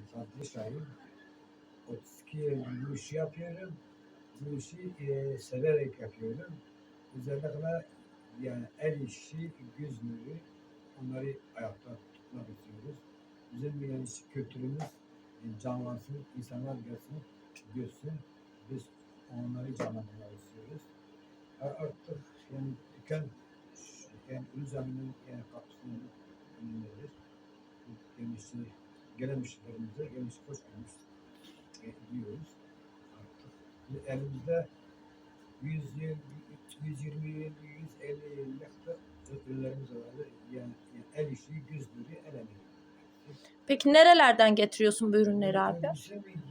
Fatih Şahin. 32 yıl bu işi yapıyorum. Bu işi e, severek yapıyorum. Özellikle yani el işi, göz nuru onları ayakta tutmak istiyoruz. Bizim yani kültürümüz e, canlansın, insanlar gelsin, görsün. Biz onları canlandırmak istiyoruz. Artık yani dükkan yani Ülzami'nin yani kapısını önündedir. Gelmişti, gelen müşterilerimize gelmiş hoş gelmiş e, diyoruz. Artık elimizde 120, 120 150 yıllık ürünlerimiz var. Yani, yani el işi, göz nuru, el emeği. Peki nerelerden getiriyorsun bu ürünleri abi?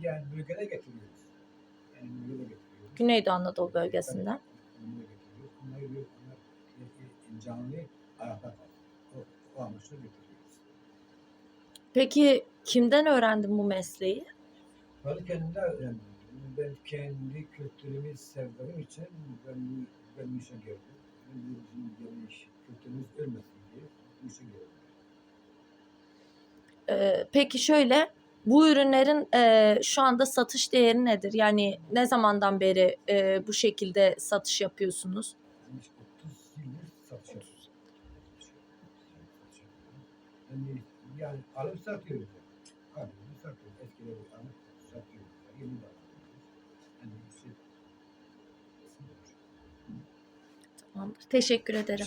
Yani bölgede getiriyoruz. Yani bölgede getiriyoruz. Güneydoğu Anadolu bölgesinden. Onları getiriyoruz. Onları yok. Onlar e, e, canlı kalıyor. O, o amaçla getiriyoruz. Peki kimden öğrendin bu mesleği? Ben kendimde öğrendim. Ben kendi kültürümü sevdiğim için ben, ben bu işe girdim. Ben bu kültürümüz ölmesin diye bu işe girdim. Ee, peki şöyle bu ürünlerin e, şu anda satış değeri nedir? Yani ne zamandan beri e, bu şekilde satış yapıyorsunuz? Ben işte 30 yıldır satış yapıyorum. Yani, yani alıp satıyoruz. Alıp satıyoruz. Eskileri alıp satıyoruz. Yeni de alıyoruz. Yani işte Tamamdır. Teşekkür ederim.